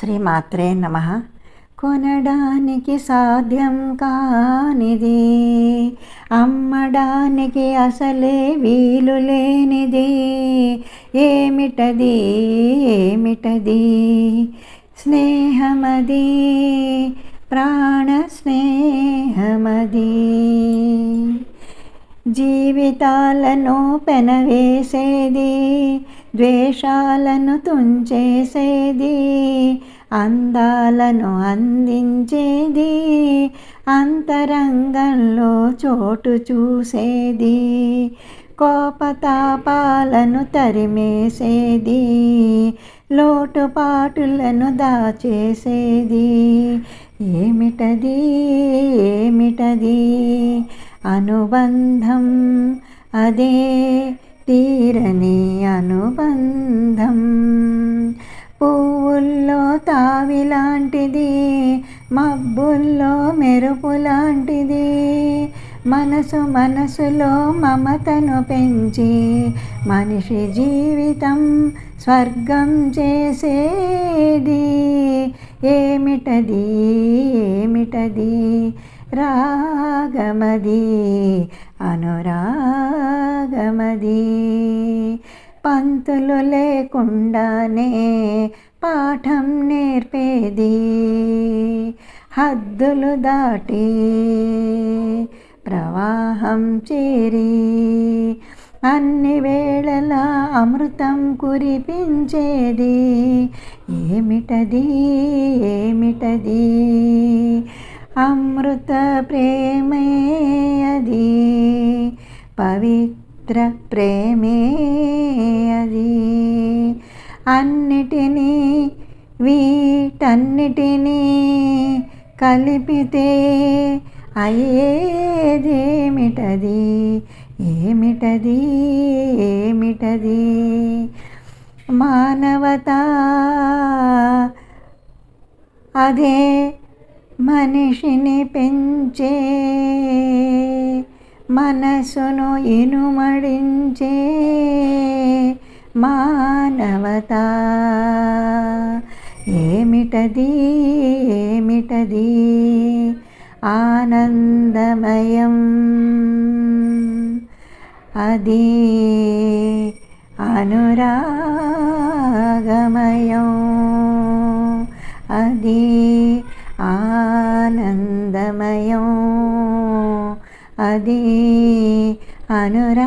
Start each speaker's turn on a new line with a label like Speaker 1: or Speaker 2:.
Speaker 1: శ్రీమాత్రే నమ. కొనడానికి సాధ్యం కానిది అమ్మడానికి అసలే వీలు లేనిది. ఏమిటది ఏమిటది? స్నేహమది ప్రాణ స్నేహమది. జీవితాలను పెనవేసేది ద్వేషాలను తుంచేసేది అందాలను అందించేది అంతరంగంలో చోటు చూసేది కోపతాపాలను తరిమేసేది లోటుపాటులను దాచేసేది. ఏమిటది? ఏమిటది? అనుబంధం అదే. తీరని అనుబంధం. పువ్వుల్లో తావిలాంటిది మబ్బుల్లో మెరుపు లాంటిది మనసు మనసులో మమతను పెంచి మనిషి జీవితం స్వర్గం చేసేది. ఏమిటది ఏమిటది? రాగమది అనురాగమది పంతులు లేకుండానే పాఠం నేర్పేది. హద్దులు దాటి ప్రవాహం చేరి అన్ని వేళలా అమృతం కురిపించేది. ఏమిటది? ఏమిటది? అమృత ప్రేమే అది. పవిత్ర ప్రేమే అది. అన్నిటినీ వీటన్నిటినీ కలిపితే అయ్యేదేమిటది? ఏమిటది? ఏమిటది? మానవత అదే మనిషిని పెంచే మనసును ఇనుమడించే మానవత ఏమిటది ఏమిటది ఆనందమయం అది అనురాగమయం అది അനുരാഗമയം.